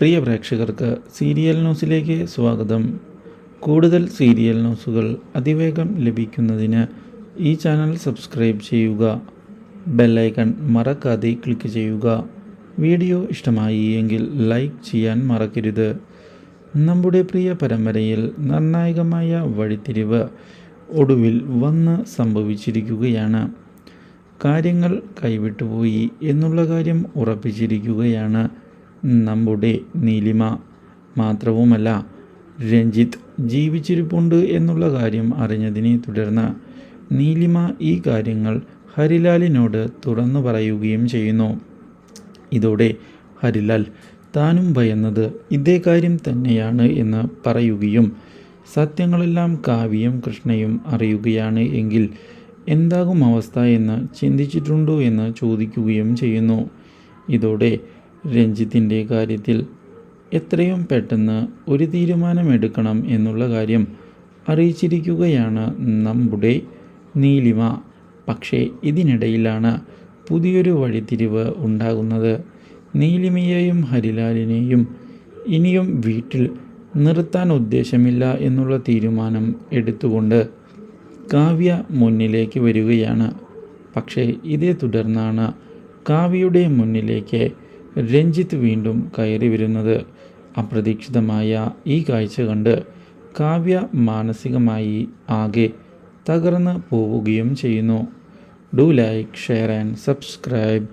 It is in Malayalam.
പ്രിയ പ്രേക്ഷകർക്ക് സീരിയൽ ന്യൂസിലേക്ക് സ്വാഗതം. കൂടുതൽ സീരിയൽ ന്യൂസുകൾ അതിവേഗം ലഭിക്കുന്നതിന് ഈ ചാനൽ സബ്സ്ക്രൈബ് ചെയ്യുക. ബെല്ലൈക്കൺ മറക്കാതെ ക്ലിക്ക് ചെയ്യുക. വീഡിയോ ഇഷ്ടമായി എങ്കിൽ ലൈക്ക് ചെയ്യാൻ മറക്കരുത്. നമ്മുടെ പ്രിയ പരമ്പരയിൽ നിർണായകമായ വഴിത്തിരിവ് ഒടുവിൽ വന്ന് സംഭവിച്ചിരിക്കുകയാണ്. കാര്യങ്ങൾ കൈവിട്ടുപോയി എന്നുള്ള കാര്യം ഉറപ്പിച്ചിരിക്കുകയാണ് നമ്മുടെ നീലിമ മാത്രവുമല്ല രഞ്ജിത്ത് ജീവിച്ചിരിപ്പുണ്ട് എന്നുള്ള കാര്യം അറിഞ്ഞതിനെ തുടർന്ന് നീലിമ ഈ കാര്യങ്ങൾ ഹരിലാലിനോട് തുറന്നു പറയുകയും ചെയ്യുന്നു. ഇതോടെ ഹരിലാൽ താനും ഭയന്നത് ഇതേ കാര്യം തന്നെയാണ് എന്ന് പറയുകയും സത്യങ്ങളെല്ലാം കാവ്യം കൃഷ്ണയും അറിയുകയാണ് എങ്കിൽ എന്താകും അവസ്ഥ എന്ന് ചിന്തിച്ചിട്ടുണ്ടോ എന്ന് ചോദിക്കുകയും ചെയ്യുന്നു. ഇതോടെ രഞ്ജിത്തിന്റെ കാര്യത്തിൽ എത്രയും പെട്ടെന്ന് ഒരു തീരുമാനമെടുക്കണം എന്നുള്ള കാര്യം അറിയിച്ചിരിക്കുകയാണ് നമ്മുടെ നീലിമ. പക്ഷേ ഇതിനിടയിലാണ് പുതിയൊരു വഴിത്തിരിവ് ഉണ്ടാകുന്നത്. നീലിമയെയും ഹരിലാലിനെയും ഇനിയും വീട്ടിൽ നിർത്താൻ ഉദ്ദേശമില്ല എന്നുള്ള തീരുമാനം എടുത്തുകൊണ്ട് കാവ്യ മുന്നിലേക്ക് വരികയാണ്. പക്ഷേ ഇതേ തുടർന്നാണ് കാവ്യയുടെ മുന്നിലേക്ക് രഞ്ജിത്ത് വീണ്ടും കയറി വരുന്നത് അപ്രതീക്ഷിതമായ ഈ കാഴ്ച കണ്ട് കാവ്യ മാനസികമായി ആകെ തകർന്ന് പോവുകയും ചെയ്യുന്നു. Do like share and subscribe.